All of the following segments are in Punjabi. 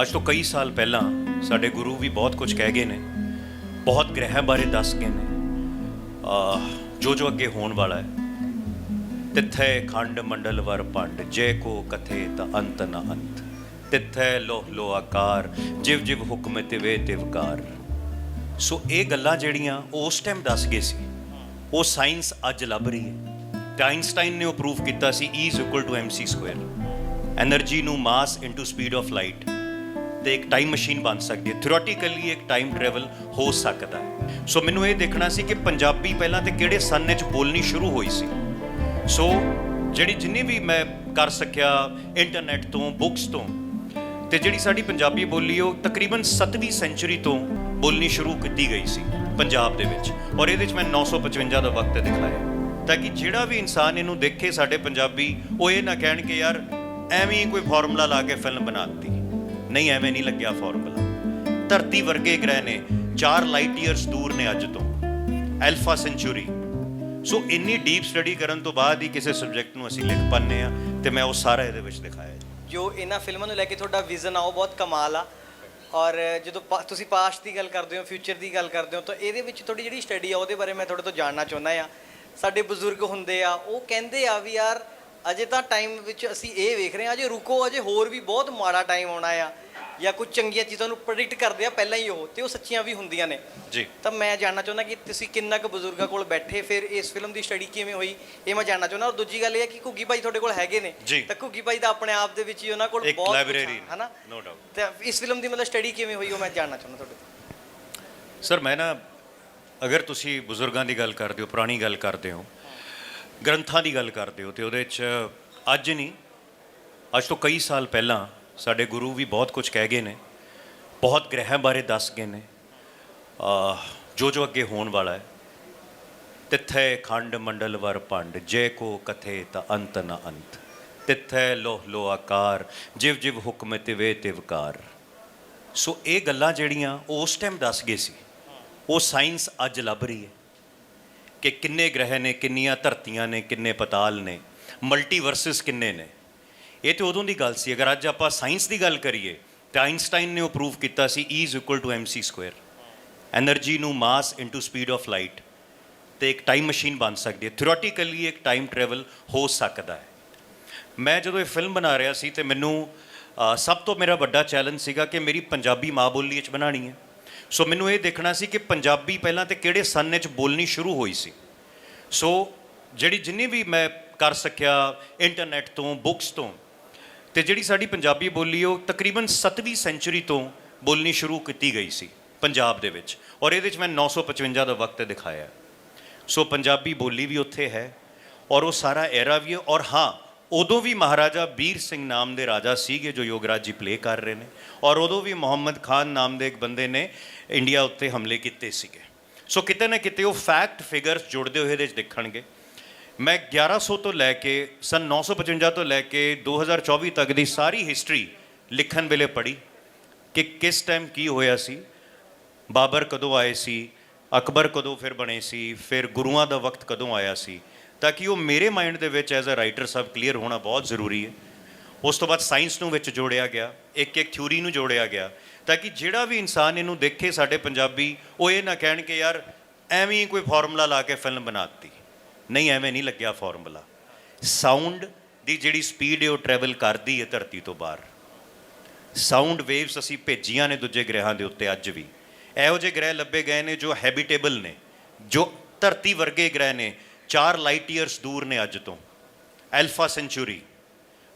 ਅੱਜ ਤੋਂ ਕਈ ਸਾਲ ਪਹਿਲਾਂ ਸਾਡੇ ਗੁਰੂ ਵੀ ਬਹੁਤ ਕੁਝ ਕਹਿ ਗਏ ਨੇ, ਬਹੁਤ ਗ੍ਰਹਿ ਬਾਰੇ ਦੱਸ ਗਏ ਨੇ। ਆ, ਜੋ ਜੋ ਅੱਗੇ ਹੋਣ ਵਾਲਾ ਹੈ। ਤਿੱਥੇ ਖੰਡ ਮੰਡਲ ਵਰ ਪੰਡ ਜੇ ਕੋ ਕਥੇ ਤ ਅੰਤ ਨ ਅੰਤ। ਤਿੱਥੇ ਲੋਹ ਲੋ ਆਕਾਰ, ਜਿਵ ਜਿਵ ਹੁਕਮ ਤਿਵੇ ਤਿਵਕਾਰ ਸੋ ਇਹ ਗੱਲਾਂ ਜਿਹੜੀਆਂ ਉਸ ਟਾਈਮ ਦੱਸ ਗਏ ਸੀ। ਉਹ ਸਾਇੰਸ ਅੱਜ ਲੱਭ ਰਹੀ ਹੈ। ਤੇ ਆਇਨਸਟਾਈਨ ਨੇ ਉਹ ਪ੍ਰੂਫ ਕੀਤਾ ਸੀ E mc2 એનર્ਜੀ ਨੂੰ mass into speed of light ਤੇ ਇੱਕ ਟਾਈਮ ਮਸ਼ੀਨ ਬਣ ਸਕਦੀ ਹੈ। ਥਿਓਰੀਟੀਕਲੀ ਇੱਕ ਟਾਈਮ ਟਰੈਵਲ ਹੋ ਸਕਦਾ ਹੈ। ਸੋ ਮੈਨੂੰ ਇਹ ਦੇਖਣਾ ਸੀ ਕਿ ਪੰਜਾਬੀ ਪਹਿਲਾਂ ਤੇ ਕਿਹੜੇ ਸਨ ਵਿੱਚ ਬੋਲਣੀ ਸ਼ੁਰੂ ਹੋਈ ਸੀ। ਸੋ ਜਿਹੜੀ ਜਿੰਨੀ ਵੀ ਮੈਂ ਕਰ ਸਕਿਆ ਇੰਟਰਨੈਟ ਤੋਂ, ਬੁੱਕਸ ਤੋਂ, ਤੇ ਜਿਹੜੀ ਸਾਡੀ ਪੰਜਾਬੀ ਬੋਲੀ, ਉਹ ਤਕਰੀਬਨ 7ਵੀਂ ਸੈਂਚਰੀ ਤੋਂ ਬੋਲਣੀ ਸ਼ੁਰੂ ਕੀਤੀ ਗਈ ਸੀ ਪੰਜਾਬ ਦੇ ਵਿੱਚ। ਔਰ ਇਹਦੇ ਵਿੱਚ ਮੈਂ 955 ਦਾ ਵਕਤ ਦਿਖਾਇਆ। ਤਾਂ ਕਿ ਜਿਹੜਾ ਵੀ ਇਨਸਾਨ ਇਹਨੂੰ ਦੇਖੇ ਸਾਡੇ ਪੰਜਾਬੀ, ਉਹ ਇਹ ਨਾ ਕਹਿਣ ਕਿ ਯਾਰ ਐਵੇਂ ਹੀ ਕੋਈ ਫਾਰਮੂਲਾ ਲਾ ਕੇ ਫਿਲਮ ਬਣਾ ਦਿੱਤੀ। ਨਹੀਂ, ਐਵੇਂ ਨਹੀਂ ਲੱਗਿਆ ਫਾਰਮੂਲਾ ਧਰਤੀ ਵਰਗੇ ਗ੍ਰਹਿ ਨੇ 4 ਲਾਈਟ ਈਅਰਸ ਦੂਰ ਨੇ ਅੱਜ ਤੋਂ। ਐਲਫਾ ਸੈਂਚੁਰੀ ਸੋ ਇੰਨੀ ਡੀਪ ਸਟੱਡੀ ਕਰਨ ਤੋਂ ਬਾਅਦ ਹੀ ਕਿਸੇ ਸਬਜੈਕਟ ਨੂੰ ਅਸੀਂ ਲਿਖ ਪਾਉਂਦੇ ਆ ਤੇ ਮੈਂ ਉਹ ਸਾਰਾ ਇਹਦੇ ਵਿੱਚ ਦਿਖਾਇਆ ਜੋ। ਇਹਨਾਂ ਫਿਲਮਾਂ ਨੂੰ ਲੈ ਕੇ ਤੁਹਾਡਾ ਵਿਜ਼ਨ ਆ, ਉਹ ਬਹੁਤ ਕਮਾਲ ਆ। ਔਰ ਜਦੋਂ ਤੁਸੀਂ ਪਾਸਟ ਦੀ ਗੱਲ ਕਰਦੇ ਹੋ ਫਿਊਚਰ ਦੀ ਗੱਲ ਕਰਦੇ ਹੋ, ਤਾਂ ਇਹਦੇ ਵਿੱਚ ਤੁਹਾਡੀ ਜਿਹੜੀ ਸਟੱਡੀ ਆ, ਉਹਦੇ ਬਾਰੇ ਮੈਂ ਤੁਹਾਡੇ ਤੋਂ ਜਾਣਨਾ ਚਾਹੁੰਦਾ ਆ ਸਾਡੇ ਬਜ਼ੁਰਗ ਹੁੰਦੇ ਆ, ਉਹ ਕਹਿੰਦੇ ਆ ਵੀ ਯਾਰ ਅਜੇ ਤਾਂ ਟਾਈਮ ਵਿੱਚ ਅਸੀਂ ਇਹ ਵੇਖ ਰਹੇ ਹਾਂ ਅਜੇ ਰੁਕੋ ਅਜੇ ਹੋਰ ਵੀ ਬਹੁਤ ਮਾੜਾ ਟਾਈਮ ਆਉਣਾ ਆ ਜਾਂ ਕੁਝ ਚੰਗੀਆਂ ਚੀਜ਼ਾਂ ਨੂੰ ਪ੍ਰੈਡਿਕਟ ਕਰਦੇ ਆ ਪਹਿਲਾਂ ਹੀ ਉਹ ਤੇ ਉਹ ਸੱਚੀਆਂ ਵੀ ਹੁੰਦੀਆਂ ਨੇ। ਜੀ। ਤਾਂ ਮੈਂ ਜਾਣਨਾ ਚਾਹੁੰਦਾ ਕਿ ਤੁਸੀਂ ਕਿੰਨਾ ਕੁ ਬਜ਼ੁਰਗਾਂ ਕੋਲ ਬੈਠੇ ਫਿਰ ਇਸ ਫਿਲਮ ਦੀ ਸਟੱਡੀ ਕਿਵੇਂ ਹੋਈ ਇਹ ਮੈਂ ਜਾਣਨਾ ਚਾਹੁੰਦਾ। ਔਰ ਦੂਜੀ ਗੱਲ ਇਹ ਹੈ ਕਿ ਘੁੱਗੀ ਭਾਈ ਤੁਹਾਡੇ ਕੋਲ ਹੈਗੇ ਨੇ। ਤਾਂ ਘੁੱਗੀ ਭਾਈ ਦਾ ਆਪਣੇ ਆਪ ਦੇ ਵਿੱਚ ਹੀ ਉਹਨਾਂ ਕੋਲ ਬਹੁਤ library ਹਨਾ? no doubt। ਤੇ ਇਸ ਫਿਲਮ ਦੀ ਮਤਲਬ ਸਟੱਡੀ ਕਿਵੇਂ ਹੋਈ ਉਹ ਮੈਂ ਜਾਣਨਾ ਚਾਹੁੰਦਾ ਤੁਹਾਡੇ ਤੋਂ। ਸਰ ਮੈਂ ਨਾ ਅਗਰ ਤੁਸੀਂ ਬਜ਼ੁਰਗਾਂ ਦੀ ਗੱਲ ਕਰਦੇ ਹੋ ਪੁਰਾਣੀ ਗੱਲ ਕਰਦੇ ਹੋ ਗ੍ਰੰਥਾਂ ਦੀ ਗੱਲ ਕਰਦੇ ਹੋ ਤੇ ਉਹਦੇ 'ਚ ਅੱਜ ਨਹੀਂ, ਅੱਜ ਤੋਂ ਕਈ ਸਾਲ ਪਹਿਲਾਂ ਸਾਡੇ ਗੁਰੂ ਵੀ ਬਹੁਤ ਕੁਝ ਕਹਿ ਗਏ ਨੇ, ਬਹੁਤ ਗ੍ਰਹਿ ਬਾਰੇ ਦੱਸ ਗਏ ਨੇ ਜੋ ਜੋ ਅੱਗੇ ਹੋਣ ਵਾਲਾ ਹੈ। ਤਿੱਥੈ ਖੰਡ ਮੰਡਲ ਵਰ ਪੰਡ ਜੈ ਕੋ ਕਥੇ ਤ ਅੰਤ ਨ ਅੰਤ। ਤਿੱਥੈ ਲੋਹ ਲੋ ਆਕਾਰ, ਜਿਵ ਜਿਵ ਹੁਕਮ ਤਿਵੇ ਤਿਵਕਾਰ ਸੋ ਇਹ ਗੱਲਾਂ ਜਿਹੜੀਆਂ ਉਹ ਉਸ ਟਾਈਮ ਦੱਸ ਗਏ ਸੀ। ਉਹ ਸਾਇੰਸ ਅੱਜ ਲੱਭ ਰਹੀ ਹੈ। ਕਿ ਕਿੰਨੇ ਗ੍ਰਹਿ ਨੇ, ਕਿੰਨੀਆਂ ਧਰਤੀਆਂ ਨੇ, ਕਿੰਨੇ ਪਤਾਲ ਨੇ ਮਲਟੀਵਰਸਸ ਕਿੰਨੇ ਨੇ? ਇਹ ਤੇ ਉਦੋਂ ਦੀ ਗੱਲ ਸੀ। ਅਗਰ ਅੱਜ ਆਪਾਂ ਸਾਇੰਸ ਦੀ ਗੱਲ ਕਰੀਏ, ਤਾਂ ਆਇਨਸਟਾਈਨ ਨੇ ਉਹ ਪ੍ਰੂਫ ਕੀਤਾ ਸੀ E mc2 એનર્ਜੀ ਨੂੰ mass into speed of light ਤੇ ਇੱਕ ਟਾਈਮ ਮਸ਼ੀਨ ਬਣ ਸਕਦੀ ਹੈ। ਥਿਓਰੀਟੀਕਲੀ ਇੱਕ ਟਾਈਮ ਟਰੈਵਲ ਹੋ ਸਕਦਾ ਹੈ। ਮੈਂ ਜਦੋਂ ਇਹ ਫਿਲਮ ਬਣਾ ਰਿਹਾ ਸੀ ਤੇ ਮੈਨੂੰ ਸਭ ਤੋਂ ਮੇਰਾ ਵੱਡਾ ਚੈਲੰਜ ਸੀਗਾ ਕਿ ਮੇਰੀ ਪੰਜਾਬੀ ਮਾਂ ਬੋਲੀ ਵਿੱਚ ਬਣਾਣੀ ਹੈ। ਸੋ ਮੈਨੂੰ ਇਹ ਦੇਖਣਾ ਸੀ ਕਿ ਪੰਜਾਬੀ ਪਹਿਲਾਂ ਤੇ ਕਿਹੜੇ ਸਨ ਵਿੱਚ ਬੋਲਣੀ ਸ਼ੁਰੂ ਹੋਈ ਸੀ। ਸੋ ਜਿਹੜੀ ਜਿੰਨੀ ਵੀ ਮੈਂ ਕਰ ਸਕਿਆ ਇੰਟਰਨੈਟ ਤੋਂ, ਬੁੱਕਸ ਤੋਂ, ਤੇ ਜਿਹੜੀ ਸਾਡੀ ਪੰਜਾਬੀ ਬੋਲੀ ਉਹ ਤਕਰੀਬਨ 7ਵੀਂ ਸੈਂਚੁਰੀ ਤੋਂ ਬੋਲਣੀ ਸ਼ੁਰੂ ਕੀਤੀ ਗਈ ਸੀ ਪੰਜਾਬ ਦੇ ਵਿੱਚ। ਔਰ ਇਹਦੇ ਵਿੱਚ ਮੈਂ 955 ਦਾ ਵਕਤ ਦਿਖਾਇਆ। ਸੋ ਪੰਜਾਬੀ ਬੋਲੀ ਵੀ ਉੱਥੇ ਹੈ ਔਰ ਉਹ ਸਾਰਾ ਐਰਾ ਵੀ ਹੈ ਔਰ ਹਾਂ ਉਦੋਂ ਵੀ ਮਹਾਰਾਜਾ ਵੀਰ ਸਿੰਘ ਨਾਮ ਦੇ ਰਾਜਾ ਸੀਗੇ ਜੋ ਯੋਗਰਾਜ ਜੀ ਪਲੇ ਕਰ ਰਹੇ ਨੇ ਔਰ ਉਦੋਂ ਵੀ ਮੁਹੰਮਦ ਖਾਨ ਨਾਮ ਦੇ ਇੱਕ ਬੰਦੇ ਨੇ ਇੰਡੀਆ ਉੱਤੇ ਹਮਲੇ ਕੀਤੇ ਸੀਗੇ। ਸੋ ਕਿਤੇ ਨਾ ਕਿਤੇ ਉਹ ਫੈਕਟ ਫਿਗਰਸ ਜੁੜਦੇ ਹੋਏ ਇਹਦੇ ਵਿੱਚ ਦਿਖਣਗੇ। ਮੈਂ 1100 ਤੋਂ ਲੈ ਕੇ, ਸਨ 955 ਤੋਂ ਲੈ ਕੇ 2024 ਤੱਕ ਦੀ ਸਾਰੀ ਹਿਸਟਰੀ ਲਿਖਣ ਵੇਲੇ ਪੜ੍ਹੀ ਕਿ ਕਿਸ ਟਾਈਮ ਕੀ ਹੋਇਆ ਸੀ। ਬਾਬਰ ਕਦੋਂ ਆਏ ਸੀ, ਅਕਬਰ ਕਦੋਂ ਫਿਰ ਬਣੇ ਸੀ, ਫਿਰ ਗੁਰੂਆਂ ਦਾ ਵਕਤ ਕਦੋਂ ਆਇਆ ਸੀ ਤਾਂ ਕਿ ਉਹ ਮੇਰੇ ਮਾਈਂਡ ਦੇ ਵਿੱਚ ਐਜ਼ ਅ ਰਾਈਟਰ ਸਭ ਕਲੀਅਰ ਹੋਣਾ ਬਹੁਤ ਜ਼ਰੂਰੀ ਹੈ। ਉਸ ਤੋਂ ਬਾਅਦ ਸਾਇੰਸ ਨੂੰ ਵਿੱਚ ਜੋੜਿਆ ਗਿਆ, ਇੱਕ ਇੱਕ ਥਿਊਰੀ ਨੂੰ ਜੋੜਿਆ ਗਿਆ, ਤਾਂ ਕਿ ਜਿਹੜਾ ਵੀ ਇਨਸਾਨ ਇਹਨੂੰ ਦੇਖੇ ਸਾਡੇ ਪੰਜਾਬੀ, ਉਹ ਇਹ ਨਾ ਕਹਿਣ ਕਿ ਯਾਰ ਐਵੇਂ ਹੀ ਕੋਈ ਫਾਰਮੂਲਾ ਲਾ ਕੇ ਫਿਲਮ ਬਣਾਤੀ ਨਹੀਂ, ਐਵੇਂ ਨਹੀਂ ਲੱਗਿਆ ਫਾਰਮੂਲਾ ਸਾਊਂਡ ਦੀ ਜਿਹੜੀ ਸਪੀਡ ਹੈ, ਉਹ ਟਰੈਵਲ ਕਰਦੀ ਹੈ ਧਰਤੀ ਤੋਂ ਬਾਹਰ। ਸਾਊਂਡ ਵੇਵਸ ਅਸੀਂ ਭੇਜੀਆਂ ਨੇ ਦੂਜੇ ਗ੍ਰਹਿਾਂ ਦੇ ਉੱਤੇ ਅੱਜ ਵੀ। ਇਹੋ ਜਿਹੇ ਗ੍ਰਹਿ ਲੱਭੇ ਗਏ ਨੇ ਜੋ ਹੈਬਿਟੇਬਲ ਨੇ, ਜੋ ਧਰਤੀ ਵਰਗੇ ਗ੍ਰਹਿ ਨੇ। 4 ਲਾਈਟ ਈਅਰਸ ਦੂਰ ਨੇ ਅੱਜ ਤੋਂ ਐਲਫਾ ਸੈਂਚੁਰੀ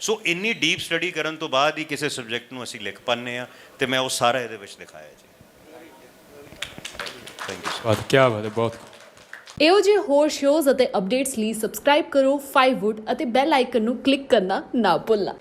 ਸੋ ਇੰਨੀ ਡੀਪ ਸਟੱਡੀ ਕਰਨ ਤੋਂ ਬਾਅਦ ਹੀ ਕਿਸੇ ਸਬਜੈਕਟ ਨੂੰ ਅਸੀਂ ਲਿਖ ਪਾਉਂਦੇ ਆ ਤੇ ਮੈਂ ਉਹ ਸਾਰਾ ਇਹਦੇ ਵਿੱਚ ਦਿਖਾਇਆ ਜੀ। ਥੈਂਕ ਯੂ ਬਾਤ ਕੀ ਬਾਤ ਹੈ ਬਹੁਤ ਇਹੋ ਜਿਹੇ ਹੋਰ ਸ਼ੋਜ਼ ਅਤੇ ਅਪਡੇਟਸ ਲਈ ਸਬਸਕ੍ਰਾਈਬ ਕਰੋ 5wood ਅਤੇ ਬੈਲ ਆਈਕਨ ਨੂੰ ਕਲਿੱਕ ਕਰਨਾ ਨਾ ਭੁੱਲਣਾ।